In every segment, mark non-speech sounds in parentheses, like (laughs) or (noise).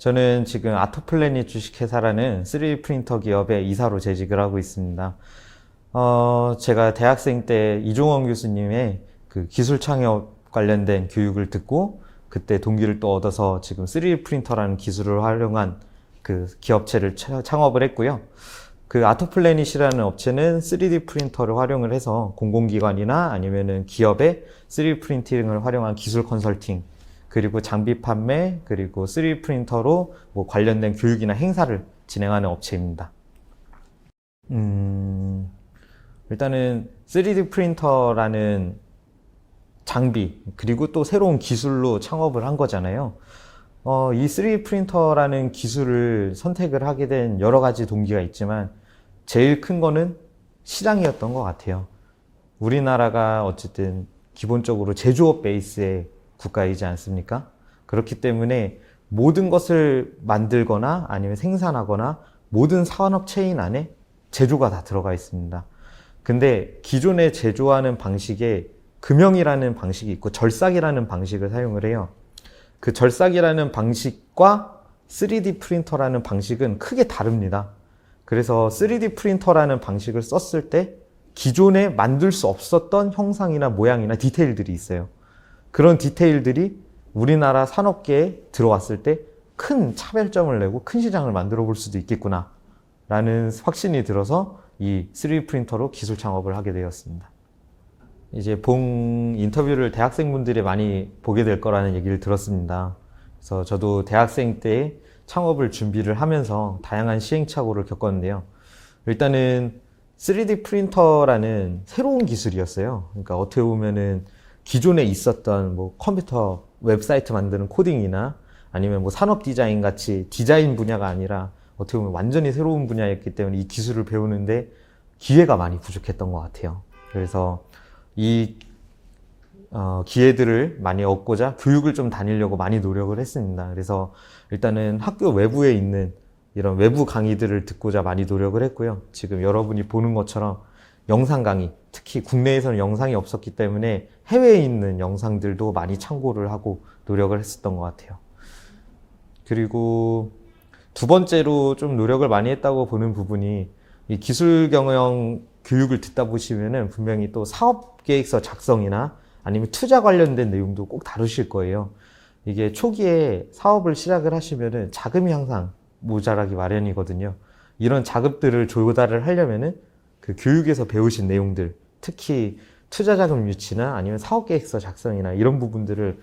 저는 지금 아토플래닛 주식회사라는 3D 프린터 기업의 이사로 재직을 하고 있습니다. 어, 제가 대학생 때 이종원 교수님의 그 기술 창업 관련된 교육을 듣고 그때 동기를 또 얻어서 지금 3D 프린터라는 기술을 활용한 그 기업체를 차- 창업을 했고요. 그 아토플래닛이라는 업체는 3D 프린터를 활용을 해서 공공기관이나 아니면은 기업의 3D 프린팅을 활용한 기술 컨설팅 그리고 장비 판매 그리고 3D 프린터로 뭐 관련된 교육이나 행사를 진행하는 업체입니다. 음, 일단은 3D 프린터라는 장비 그리고 또 새로운 기술로 창업을 한 거잖아요. 어, 이 3D 프린터라는 기술을 선택을 하게 된 여러 가지 동기가 있지만 제일 큰 거는 시장이었던 것 같아요. 우리나라가 어쨌든 기본적으로 제조업 베이스의 국가이지 않습니까? 그렇기 때문에 모든 것을 만들거나 아니면 생산하거나 모든 산업 체인 안에 제조가 다 들어가 있습니다. 근데 기존에 제조하는 방식에 금형이라는 방식이 있고 절삭이라는 방식을 사용을 해요. 그 절삭이라는 방식과 3D 프린터라는 방식은 크게 다릅니다. 그래서 3D 프린터라는 방식을 썼을 때 기존에 만들 수 없었던 형상이나 모양이나 디테일들이 있어요. 그런 디테일들이 우리나라 산업계에 들어왔을 때 큰 차별점을 내고 큰 시장을 만들어 볼 수도 있겠구나 라는 확신이 들어서 이 3D 프린터로 기술 창업을 하게 되었습니다. 이제 본 인터뷰를 대학생분들이 많이 보게 될 거라는 얘기를 들었습니다. 그래서 저도 대학생 때 창업을 준비를 하면서 다양한 시행착오를 겪었는데요. 일단은 3D 프린터라는 새로운 기술이었어요. 그러니까 어떻게 보면은 기존에 있었던 뭐 컴퓨터 웹사이트 만드는 코딩이나 아니면 뭐 산업 디자인 같이 디자인 분야가 아니라 어떻게 보면 완전히 새로운 분야였기 때문에 이 기술을 배우는데 기회가 많이 부족했던 것 같아요. 그래서 이 어, 기회들을 많이 얻고자 교육을 좀 다니려고 많이 노력을 했습니다. 그래서 일단은 학교 외부에 있는 이런 외부 강의들을 듣고자 많이 노력을 했고요. 지금 여러분이 보는 것처럼 영상 강의, 특히 국내에서는 영상이 없었기 때문에 해외에 있는 영상들도 많이 참고를 하고 노력을 했었던 것 같아요. 그리고 두 번째로 좀 노력을 많이 했다고 보는 부분이 이 기술 경영 교육을 듣다 보시면은 분명히 또 사업 계획서 작성이나 아니면 투자 관련된 내용도 꼭 다루실 거예요. 이게 초기에 사업을 시작을 하시면은 자금이 항상 모자라기 마련이거든요. 이런 자금들을 조달을 하려면은 그 교육에서 배우신 내용들, 특히 투자 자금 유치나 아니면 사업 계획서 작성이나 이런 부분들을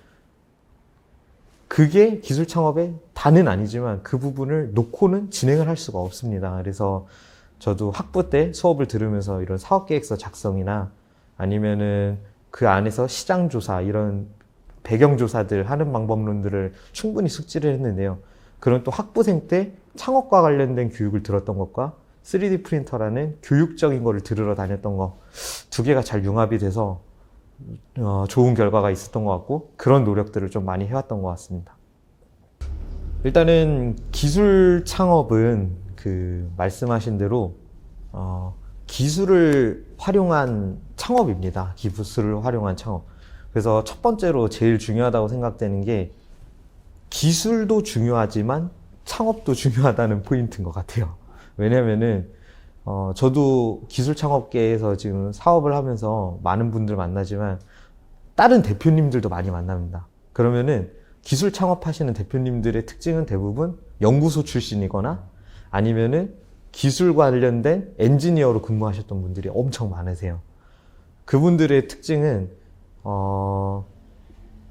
그게 기술 창업의 다는 아니지만 그 부분을 놓고는 진행을 할 수가 없습니다. 그래서 저도 학부 때 수업을 들으면서 이런 사업 계획서 작성이나 아니면은 그 안에서 시장 조사 이런 배경 조사들 하는 방법론들을 충분히 숙지를 했는데요. 그런 또 학부생 때 창업과 관련된 교육을 들었던 것과 3D 프린터라는 교육적인 거를 들으러 다녔던 거 두 개가 잘 융합이 돼서 어, 좋은 결과가 있었던 것 같고 그런 노력들을 좀 많이 해왔던 것 같습니다. 일단은 기술 창업은 그 말씀하신 대로 어, 기술을 활용한 창업입니다. 기술을 활용한 창업. 그래서 첫 번째로 제일 중요하다고 생각되는 게 기술도 중요하지만 창업도 (laughs) 중요하다는 포인트인 것 같아요. 왜냐면은 어, 저도 기술 창업계에서 지금 사업을 하면서 많은 분들 만나지만 다른 대표님들도 많이 만납니다. 그러면은 기술 창업하시는 대표님들의 특징은 대부분 연구소 출신이거나 아니면은 기술 관련된 엔지니어로 근무하셨던 분들이 엄청 많으세요. 그분들의 특징은 어,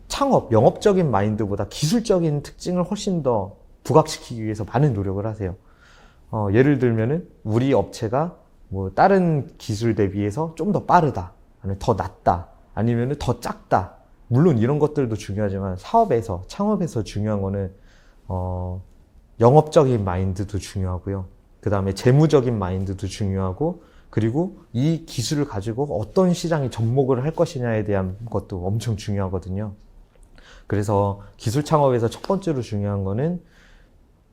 창업, 영업적인 마인드보다 기술적인 특징을 훨씬 더 부각시키기 위해서 많은 노력을 하세요. 어, 예를 들면은 우리 업체가 뭐 다른 기술 대비해서 좀 더 빠르다, 아니면 더 낫다, 아니면은 더 작다. 물론 이런 것들도 중요하지만 사업에서 창업에서 중요한 거는 어, 영업적인 마인드도 중요하고요. 그 다음에 재무적인 마인드도 중요하고 그리고 이 기술을 가지고 어떤 시장에 접목을 할 것이냐에 대한 것도 엄청 중요하거든요. 그래서 기술 창업에서 첫 번째로 중요한 거는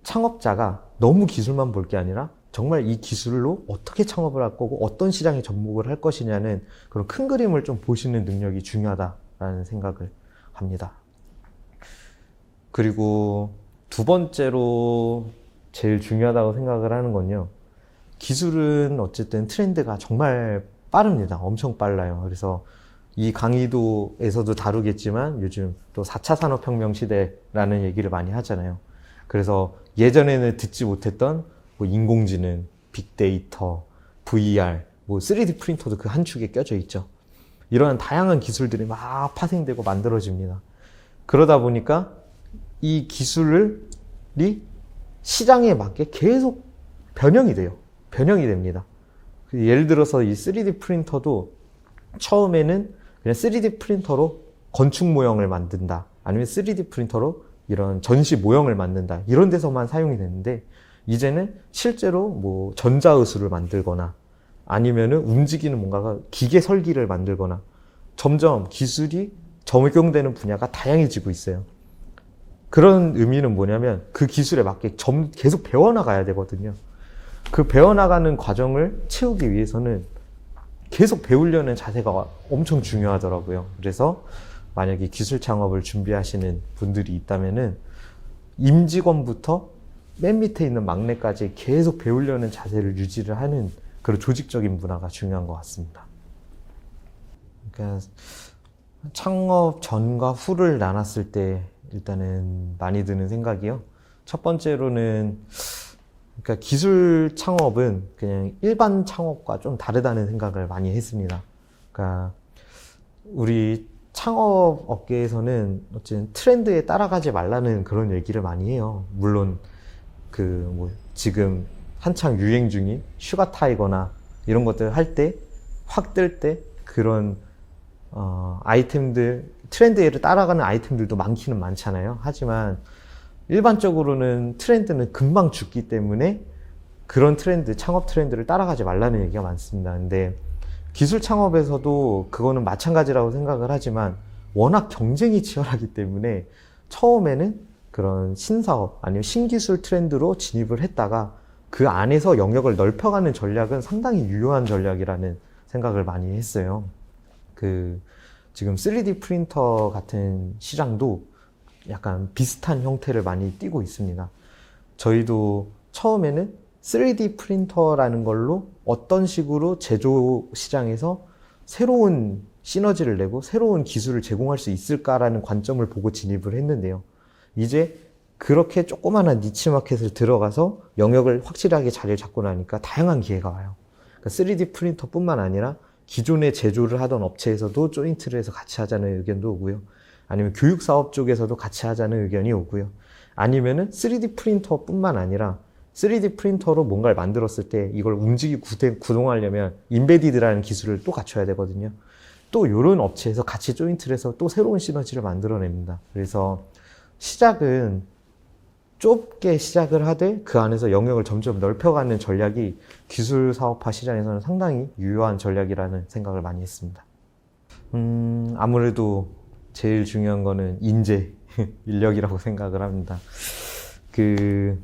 창업자가 너무 기술만 볼 게 아니라 정말 이 기술로 어떻게 창업을 할 거고 어떤 시장에 접목을 할 것이냐는 그런 큰 그림을 좀 보시는 능력이 중요하다라는 생각을 합니다. 그리고 두 번째로 제일 중요하다고 생각을 하는 건요. 기술은 어쨌든 트렌드가 정말 빠릅니다. 엄청 빨라요. 그래서 이 강의도에서도 다루겠지만 요즘 또 4차 산업혁명 시대라는 얘기를 많이 하잖아요. 그래서 예전에는 듣지 못했던 뭐 인공지능, 빅데이터, VR, 뭐 3D 프린터도 그 한 축에 껴져 있죠. 이러한 다양한 기술들이 막 파생되고 만들어집니다. 그러다 보니까 이 기술이 시장에 맞게 계속 변형이 돼요. 변형이 됩니다. 그 예를 들어서 이 3D 프린터도 처음에는 그냥 3D 프린터로 건축 모형을 만든다. 아니면 3D 프린터로 이런 전시 모형을 만든다. 이런 데서만 사용이 됐는데 이제는 실제로 뭐 전자의수를 만들거나 아니면은 움직이는 뭔가가 기계 설기를 만들거나 점점 기술이 적용되는 분야가 다양해지고 있어요. 그런 의미는 뭐냐면 그 기술에 맞게 점, 계속 배워나가야 되거든요. 그 배워나가는 과정을 채우기 위해서는 계속 배우려는 자세가 엄청 중요하더라고요. 그래서 만약에 기술 창업을 준비하시는 분들이 있다면은 임직원부터 맨 밑에 있는 막내까지 계속 배우려는 자세를 유지를 하는 그런 조직적인 문화가 중요한 것 같습니다. 그러니까 창업 전과 후를 나눴을 때 일단은 많이 드는 생각이요. 첫 번째로는 그러니까 기술 창업은 그냥 일반 창업과 좀 다르다는 생각을 많이 했습니다. 그러니까 우리 창업 업계에서는 어쨌든 트렌드에 따라가지 말라는 그런 얘기를 많이 해요. 물론 그 뭐 지금 한창 유행 중인 슈가 타이거나 이런 것들 할 때 확 뜰 때 그런 어, 아이템들 트렌드에 따라가는 아이템들도 많기는 많잖아요. 하지만 일반적으로는 트렌드는 금방 죽기 때문에 그런 트렌드, 창업 트렌드를 따라가지 말라는 얘기가 많습니다. 근데 기술 창업에서도 그거는 마찬가지라고 생각을 하지만 워낙 경쟁이 치열하기 때문에 처음에는 그런 신사업 아니면 신기술 트렌드로 진입을 했다가 그 안에서 영역을 넓혀가는 전략은 상당히 유효한 전략이라는 생각을 많이 했어요. 그 지금 3D 프린터 같은 시장도 약간 비슷한 형태를 많이 띠고 있습니다. 저희도 처음에는 3D 프린터라는 걸로 어떤 식으로 제조 시장에서 새로운 시너지를 내고 새로운 기술을 제공할 수 있을까라는 관점을 보고 진입을 했는데요. 이제 그렇게 조그마한 니치 마켓을 들어가서 영역을 확실하게 자리를 잡고 나니까 다양한 기회가 와요. 그러니까 3D 프린터뿐만 아니라 기존에 제조를 하던 업체에서도 조인트를 해서 같이 하자는 의견도 오고요. 아니면 교육 사업 쪽에서도 같이 하자는 의견이 오고요. 아니면은 3D 프린터뿐만 아니라 3D 프린터로 뭔가를 만들었을 때 이걸 움직이고 구동하려면 인베디드라는 기술을 또 갖춰야 되거든요. 또 이런 업체에서 같이 조인트를 해서 또 새로운 시너지를 만들어냅니다. 그래서 시작은 좁게 시작을 하되 그 안에서 영역을 점점 넓혀가는 전략이 기술 사업화 시장에서는 상당히 유효한 전략이라는 생각을 많이 했습니다. 음, 아무래도 제일 중요한 거는 인재, (laughs) 인력이라고 생각을 합니다. 그,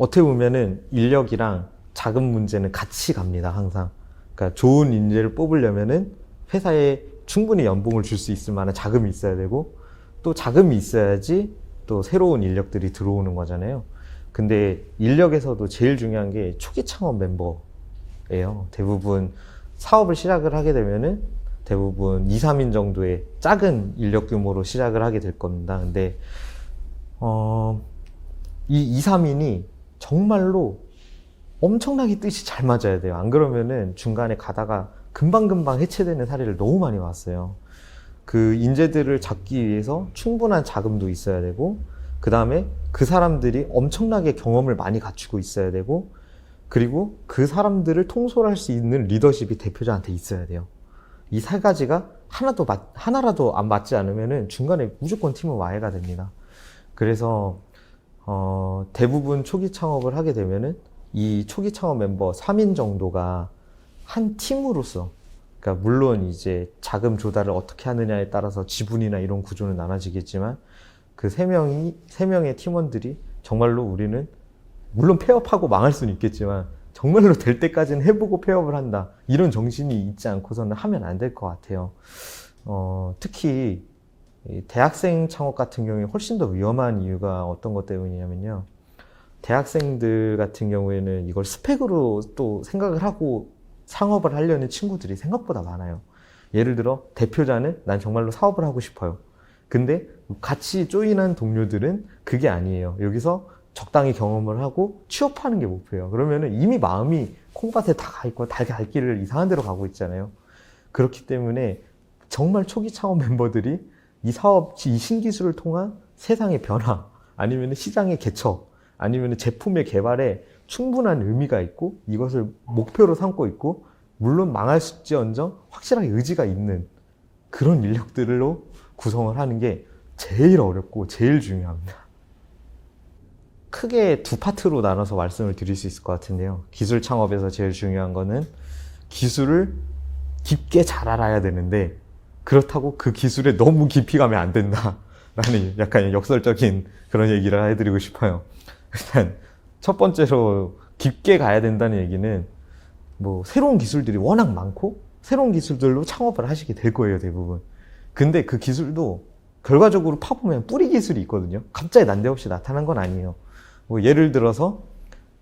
어떻게 보면은 인력이랑 자금 문제는 같이 갑니다, 항상. 그러니까 좋은 인재를 뽑으려면은 회사에 충분히 연봉을 줄 수 있을 만한 자금이 있어야 되고 또 자금이 있어야지 또 새로운 인력들이 들어오는 거잖아요. 근데 인력에서도 제일 중요한 게 초기 창업 멤버예요. 대부분 사업을 시작을 하게 되면은 대부분 2, 3인 정도의 작은 인력 규모로 시작을 하게 될 겁니다. 근데 어, 이 2, 3인이 정말로 엄청나게 뜻이 잘 맞아야 돼요. 안 그러면은 중간에 가다가 금방금방 해체되는 사례를 너무 많이 봤어요. 그 인재들을 잡기 위해서 충분한 자금도 있어야 되고, 그 다음에 그 사람들이 엄청나게 경험을 많이 갖추고 있어야 되고, 그리고 그 사람들을 통솔할 수 있는 리더십이 대표자한테 있어야 돼요. 이 세 가지가 하나도 맞, 하나라도 안 맞지 않으면은 중간에 무조건 팀은 와해가 됩니다. 그래서, 어, 대부분 초기 창업을 하게 되면은 이 초기 창업 멤버 3인 정도가 한 팀으로서 그러니까 물론 이제 자금 조달을 어떻게 하느냐에 따라서 지분이나 이런 구조는 나눠지겠지만 그 세 명이 세 명의 팀원들이 정말로 우리는 물론 폐업하고 망할 수는 있겠지만 정말로 될 때까지는 해보고 폐업을 한다 이런 정신이 있지 않고서는 하면 안 될 것 같아요. 어, 특히 이 대학생 창업 같은 경우에 훨씬 더 위험한 이유가 어떤 것 때문이냐면요. 대학생들 같은 경우에는 이걸 스펙으로 또 생각을 하고 창업을 하려는 친구들이 생각보다 많아요. 예를 들어 대표자는 난 정말로 사업을 하고 싶어요. 근데 같이 조인한 동료들은 그게 아니에요. 여기서 적당히 경험을 하고 취업하는 게 목표예요. 그러면은 이미 마음이 콩밭에 다 가 있고 달갈 길을 이상한 데로 가고 있잖아요. 그렇기 때문에 정말 초기 창업 멤버들이 이 사업, 이 신기술을 통한 세상의 변화, 아니면 시장의 개척, 아니면 제품의 개발에 충분한 의미가 있고 이것을 목표로 삼고 있고 물론 망할 수지언정 확실하게 의지가 있는 그런 인력들로 구성을 하는 게 제일 어렵고 제일 중요합니다. 크게 두 파트로 나눠서 말씀을 드릴 수 있을 것 같은데요. 기술 창업에서 제일 중요한 거는 기술을 깊게 잘 알아야 되는데 그렇다고 그 기술에 너무 깊이 가면 안 된다 라는 (laughs) 약간 역설적인 그런 얘기를 해드리고 싶어요. 일단 첫 번째로 깊게 가야 된다는 얘기는 뭐 새로운 기술들이 워낙 많고 새로운 기술들로 창업을 하시게 될 거예요 대부분. 근데 그 기술도 결과적으로 파보면 뿌리 기술이 있거든요. 갑자기 난데없이 나타난 건 아니에요. 뭐 예를 들어서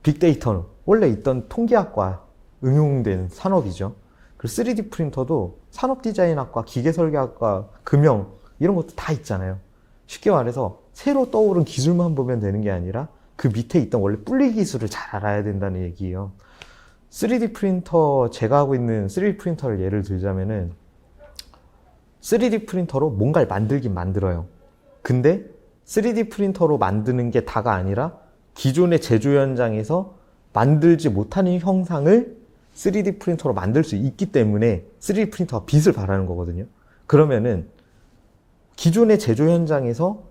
빅데이터는 원래 있던 통계학과 응용된 산업이죠. 그리고 3D 프린터도 산업 디자인학과, 기계 설계학과, 금형 이런 것도 다 있잖아요. 쉽게 말해서 새로 떠오른 기술만 보면 되는 게 아니라 그 밑에 있던 원래 뿌리 기술을 잘 알아야 된다는 얘기예요. 3D 프린터 제가 하고 있는 3D 프린터를 예를 들자면은 3D 프린터로 뭔가를 만들긴 만들어요. 근데 3D 프린터로 만드는 게 다가 아니라 기존의 제조 현장에서 만들지 못하는 형상을 3D 프린터로 만들 수 있기 때문에 3D 프린터가 빛을 발하는 거거든요. 그러면은 기존의 제조 현장에서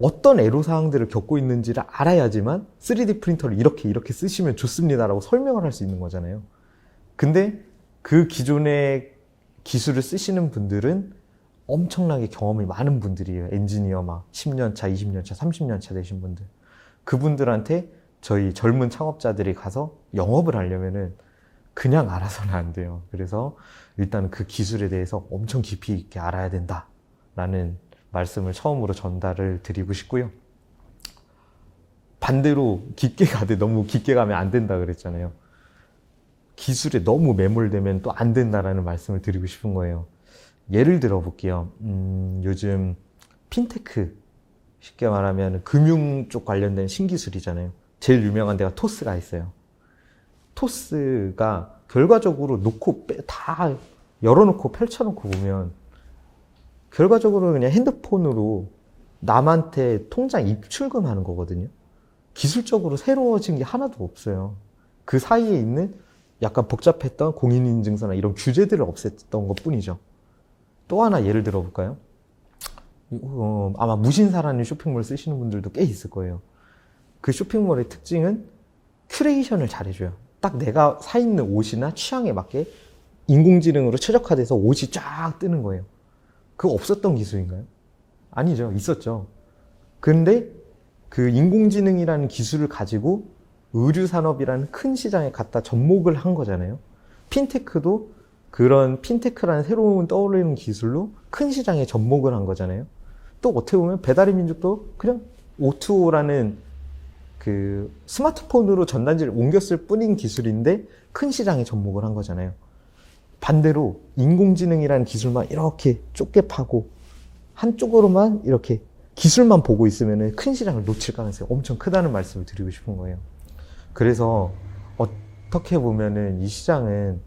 어떤 애로사항들을 겪고 있는지를 알아야지만 3D 프린터를 이렇게 이렇게 쓰시면 좋습니다라고 설명을 할 수 있는 거잖아요. 근데 그 기존의 기술을 쓰시는 분들은 엄청나게 경험이 많은 분들이에요. 엔지니어 막 10년 차, 20년 차, 30년 차 되신 분들. 그분들한테 저희 젊은 창업자들이 가서 영업을 하려면은 그냥 알아서는 안 돼요. 그래서 일단 그 기술에 대해서 엄청 깊이 있게 알아야 된다라는 말씀을 처음으로 전달을 드리고 싶고요. 반대로 깊게 가되 너무 깊게 가면 안 된다 그랬잖아요. 기술에 너무 매몰되면 또 안 된다라는 말씀을 드리고 싶은 거예요. 예를 들어 볼게요. 음, 요즘 핀테크 쉽게 말하면 금융 쪽 관련된 신기술이잖아요. 제일 유명한 데가 토스가 있어요. 토스가 결과적으로 놓고 빼- 다 열어놓고 펼쳐놓고 보면 결과적으로 그냥 핸드폰으로 남한테 통장 입출금 하는 거거든요. 기술적으로 새로워진 게 하나도 없어요. 그 사이에 있는 약간 복잡했던 공인인증서나 이런 규제들을 없앴던 것 뿐이죠. 또 하나 예를 들어 볼까요? 어, 아마 무신사라는 쇼핑몰 쓰시는 분들도 꽤 있을 거예요. 그 쇼핑몰의 특징은 큐레이션을 잘해줘요. 딱 내가 사 입는 옷이나 취향에 맞게 인공지능으로 최적화돼서 옷이 쫙 뜨는 거예요. 그거 없었던 기술인가요? 아니죠. 있었죠. 근데 그 인공지능이라는 기술을 가지고 의류 산업이라는 큰 시장에 갖다 접목을 한 거잖아요. 핀테크도 그런 핀테크라는 새로운 떠오르는 기술로 큰 시장에 접목을 한 거잖아요. 또 어떻게 보면 배달의 민족도 그냥 O2O라는 그 스마트폰으로 전단지를 옮겼을 뿐인 기술인데 큰 시장에 접목을 한 거잖아요. 반대로 인공지능이라는 기술만 이렇게 좁게 파고 한쪽으로만 이렇게 기술만 보고 있으면 큰 시장을 놓칠 가능성이 엄청 크다는 말씀을 드리고 싶은 거예요. 그래서 어떻게 보면은 이 시장은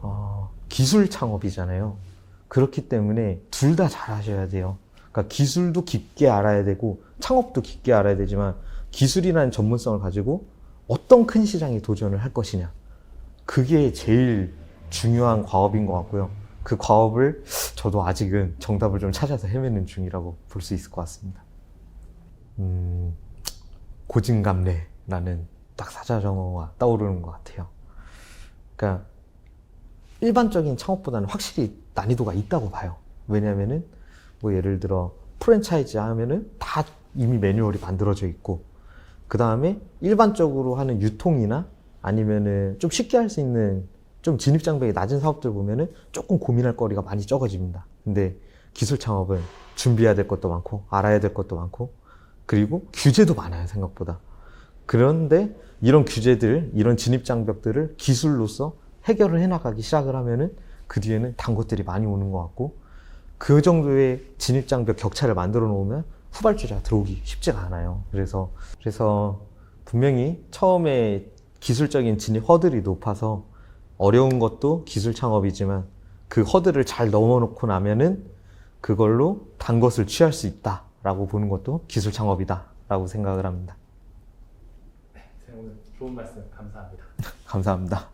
어, 기술 창업이잖아요. 그렇기 때문에 둘 다 잘하셔야 돼요. 그러니까 기술도 깊게 알아야 되고 창업도 깊게 알아야 되지만 기술이라는 전문성을 가지고 어떤 큰 시장에 도전을 할 것이냐. 그게 제일 중요한 과업인 것 같고요. 그 과업을 저도 아직은 정답을 좀 찾아서 헤매는 중이라고 볼 수 있을 것 같습니다. 음, 고진감래라는 딱 사자성어가 떠오르는 것 같아요. 그러니까 일반적인 창업보다는 확실히 난이도가 있다고 봐요. 왜냐면은 뭐 예를 들어 프랜차이즈 하면은 다 이미 매뉴얼이 만들어져 있고 그 다음에 일반적으로 하는 유통이나 아니면은 좀 쉽게 할 수 있는 좀 진입 장벽이 낮은 사업들 보면은 조금 고민할 거리가 많이 적어집니다. 근데 기술 창업은 준비해야 될 것도 많고 알아야 될 것도 많고 그리고 규제도 많아요 생각보다. 그런데 이런 규제들, 이런 진입 장벽들을 기술로서 해결을 해나가기 시작을 하면은 그 뒤에는 단 것들이 많이 오는 것 같고 그 정도의 진입장벽 격차를 만들어 놓으면 후발주자 들어오기 쉽지가 않아요. 그래서, 그래서 분명히 처음에 기술적인 진입 허들이 높아서 어려운 것도 기술 창업이지만 그 허들을 잘 넘어놓고 나면은 그걸로 단 것을 취할 수 있다라고 보는 것도 기술 창업이다라고 생각을 합니다. 네, 오늘 좋은 말씀 감사합니다. (laughs) 감사합니다.